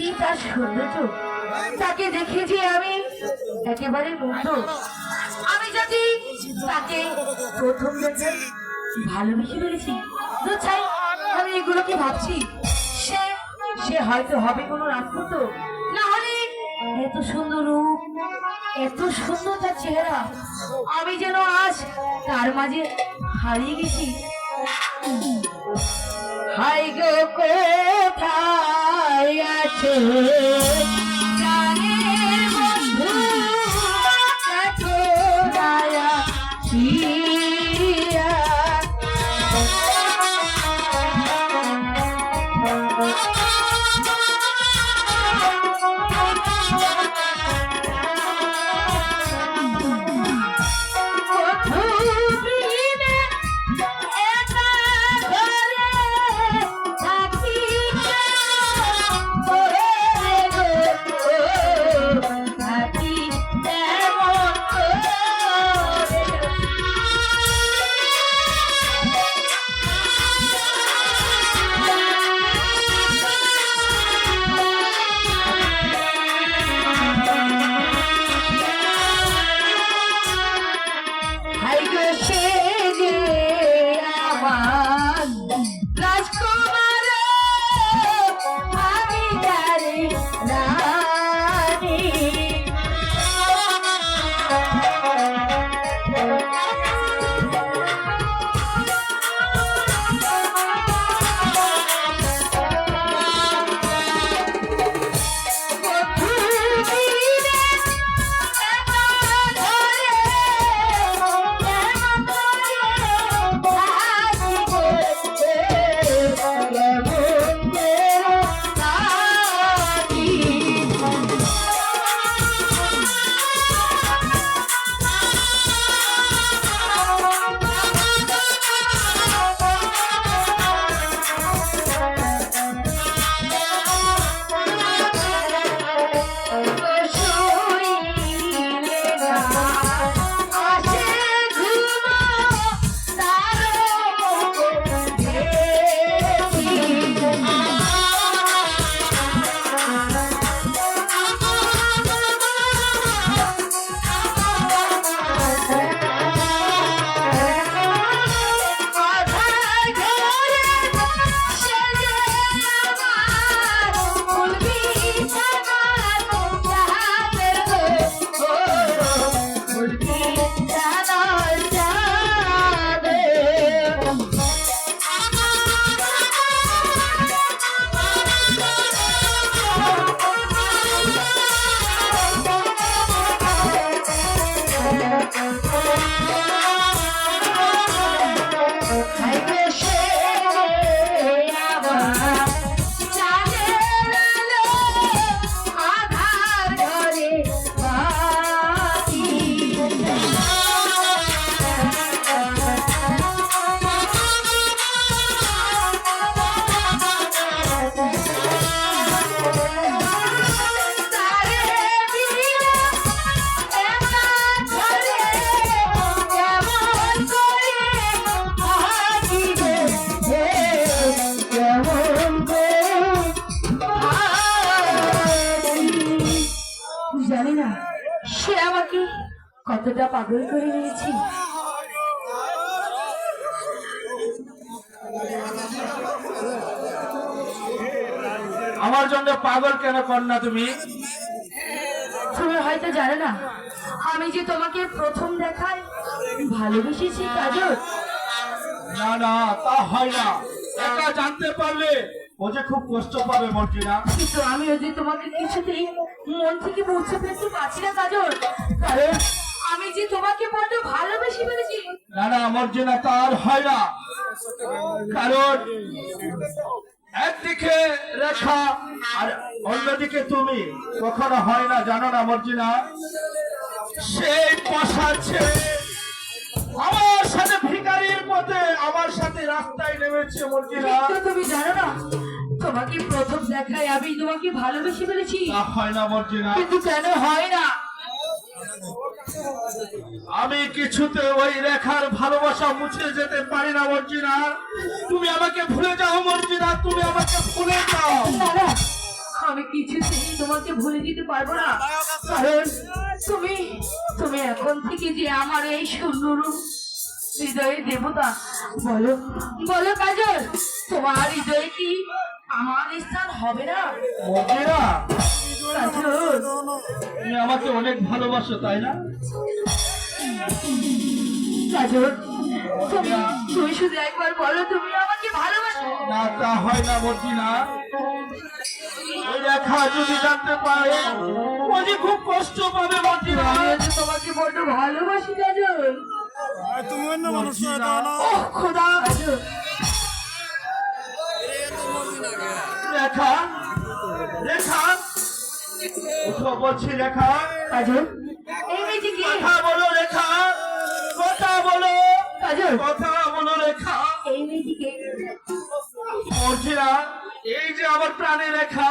কি তার সৌন্দর্য তাকে দেখে যে আমি। একেবারে মুগ্ধ। আমি যদি তাকে প্রথম দেখে ভালোবেসে ফেলেছি, তো চাই আমি এগুলো কি ভাবছি। সে সে হয়তো হবে কোনো রাজপুত না হলে এত সুন্দর রূপ, এত সুন্দর তার চেহারা। আমি যেন আজ তার মাঝে হারিয়ে গেছি। হাই গো কোথায়? গেছে কতটা পাগল করে নিয়েছি। আমার জন্য পাগল কেন কর না তুমি? তুমি হয়তো জানো না আমি যে তোমাকে প্রথম দেখায় ভালোবেসেছি কাজল। না না তা হয় না। একা জানতে পারলে ও যে খুব কষ্ট পাবে মর্জিনা কিন্তু আমি ওই যে তোমাকে কিছুতেই মন থেকে মুছে ফেলতে পারছি না কাজল। না তার হয় না। কারণ একদিকে রেখা আর অন্যদিকে তুমি। কখনো হয় না জানো না মর্জিনা? সেই পশা ছেড়ে আমার সাথে ভিকারির পথে আমার সাথে রাস্তায় নেমেছে মর্জিনা। তুমি জানো না তোমাকে প্রথম দেখায় আমি তোমাকে ভালোবেসে ফেলেছি। হয় না মর্জিনা। কিন্তু কেন হয় না? আমি কিছুতে ওই রেখার ভালোবাসা মুছে যেতে পারি না মর্জিনা। তুমি আমাকে ভুলে যাও মর্জিনা তুমি আমাকে ভুলে যাও। আমি কিছুতেই তোমাকে ভুলে দিতে পারব না। কারণ তুমি তুমি এখন থেকে যে আমার এই সুন্দরূপ হৃদয়ের দেবতা বলো বলো কাজল তোমার হৃদয়ে কি আমার স্থান হবে না? মর্জিনা তুমি আমাকে অনেক ভালোবাসো তাই না? কাজল তুমি তুমি শুধু একবার বলো তুমি আমাকে ভালোবাসো। না তা হয় না মর্জিনা ওই রেখা যদি জানতে পারে ও যে খুব কষ্ট পাবে মর্জিনা আমিও তোমাকে বড্ড ভালোবাসি কাজল তুমি অন্য মানুষ না খোদা রেখা রেখা বলছি রেখা কথা বলো রেখা কথা বলো। কথা বলো রেখা এই এই যে আমার প্রাণে রেখা